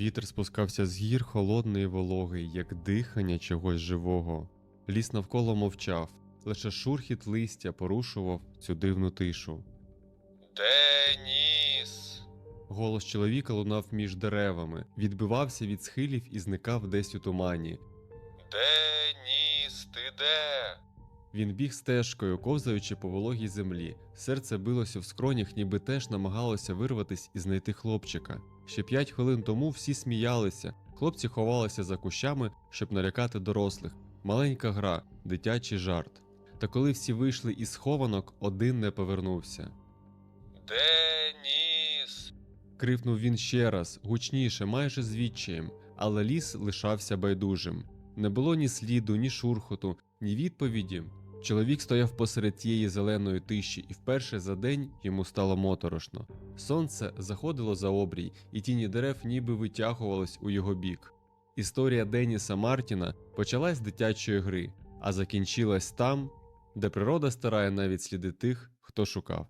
Вітер спускався з гір холодний і вологий, як дихання чогось живого. Ліс навколо мовчав, лише шурхіт листя порушував цю дивну тишу. Деніс. Голос чоловіка лунав між деревами, відбивався від схилів і зникав десь у тумані. Деніс, ти де? Він біг стежкою, ковзаючи по вологій землі. Серце билося в скронях, ніби теж намагалося вирватись і знайти хлопчика. Ще п'ять хвилин тому всі сміялися, хлопці ховалися за кущами, щоб налякати дорослих. Маленька гра, дитячий жарт. Та коли всі вийшли із схованок, один не повернувся. Деніс. Кривнув він ще раз, гучніше, майже з відчаєм, але ліс лишався байдужим. Не було ні сліду, ні шурхоту, ні відповіді. Чоловік стояв посеред тієї зеленої тиші, і вперше за день йому стало моторошно. Сонце заходило за обрій, і тіні дерев ніби витягувались у його бік. Історія Деніса Мартіна почалась з дитячої гри, а закінчилась там, де природа старає навіть сліди тих, хто шукав.